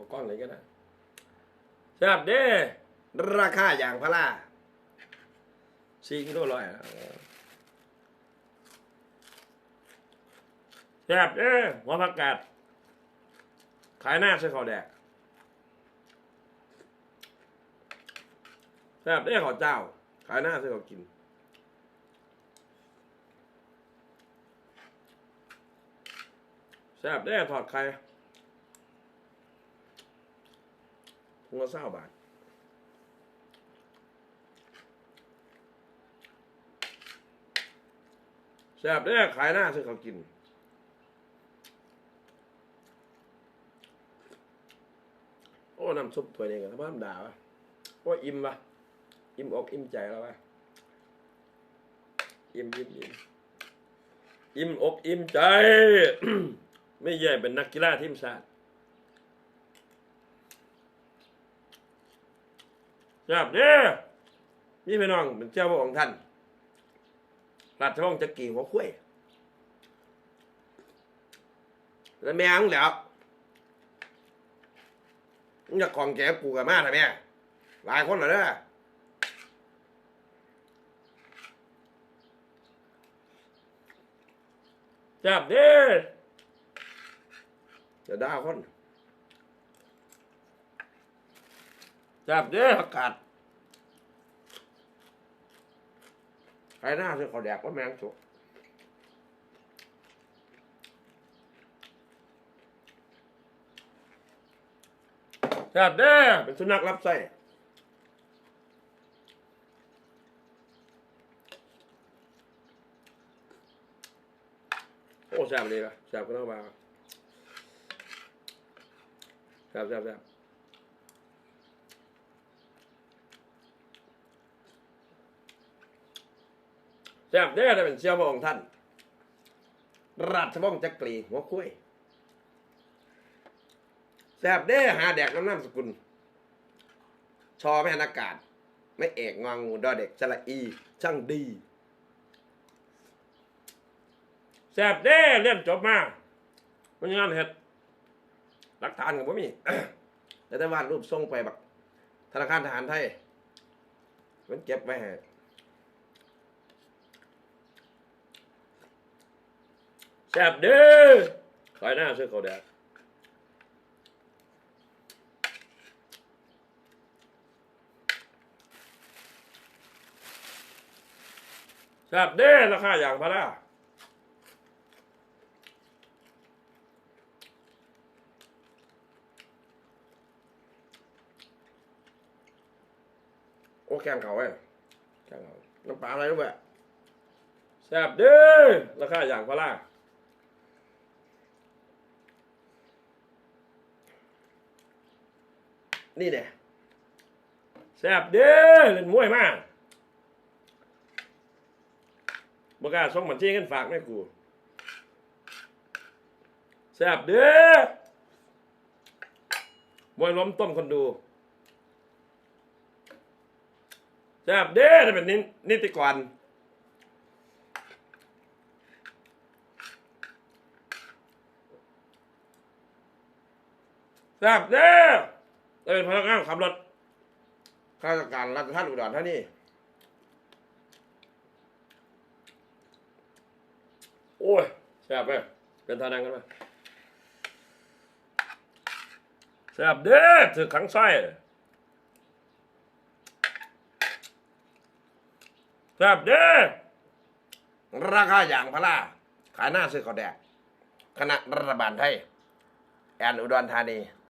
เอาก้อนไหนก็ได้แซ่บเด้ราคาอย่างพาราสี่กิโลร้อยแซ่บเด้หัวผักกาดขายหน้าใส่ข้าวแดกแซ่บเด้ข้าวเจ้า ขายหน้าใส่ข้าวกินแซ่บได้ถอดไข่ ถุงละเศร้าบาทแซ่บได้ขายหน้าซื้อเขากิน โอ้ น้ำซุปถ้วยนี้กันธรรมด่าวะโอ้อิ่มวะอิ่มอกอิ่มใจแล้ววะอิ่มอิ่มอิ่มอิ่มอกอิ่มใจ ไม่แย่เป็นนักกีฬาทีมชาติ ครับเนี่ยนี่พี่น้องเป็นเจ้าพระองค์ท่าน ราชวงศ์จักรีหัวคุ้ยแล้วแม่งแล้วมึงอยากของแกกูกับมาทำไมหลายคนเหรอเนี่ยจับเด้จะด่าคน จับเด้อากาศใครหน้าซื้อขาแดกว่าแมงสุกจับเด้อเป็นสุนัขรับใส่โอ้แซ่บดีป่ะแซ่บก็ต้องมาครับครับครับ แซ่บเด้อได้เป็นเชียวพระองค์ท่าน ราชวงศ์จักรีหัวคุ้ยแซ่บเด้หาแดกน้ำน้ำสกุล ชอแม่นอากาศ ไม่เอกงองูดอเด็กสระอี ช่างดีแซ่บเด้เรียนจบมามันยังงานเห็ดหลักฐานกับผมมีแต่ได้วาดรูปส่งไปแบบธนาคารทหารไทย มันเก็บไว้ให้ แซ่บเด้อขายหน้าซื้อเขาแดกแซ่บเด้อราคาอย่างพาราโอ้แกงเขาเว้ยแกงเขาน้ำปลาอะไรรู้ไหมแซ่บเด้อราคาอย่างพารา นี่เนี่ยแซ่บเด้อเล่นมวยมากบกล้าส่งบัญชีเงินฝากแม่กูแซ่บเด้อมวยล้มต้มคนดูแซ่บเด้อเป็นนินิติกรแซ่บเด้อ ถ้าเป็นพนักงานขับรถข้าราชการรัฐท่านอุดรท่านี่โอ้ยแซ่บไหมเป็นทานังกันไหมแซ่บเด้อถือขังไส้ครับเด้อราคาอย่างพาราขายหน้าซื้อข้าวแดกคณะรัฐบาลไทยแอนอุดรธานี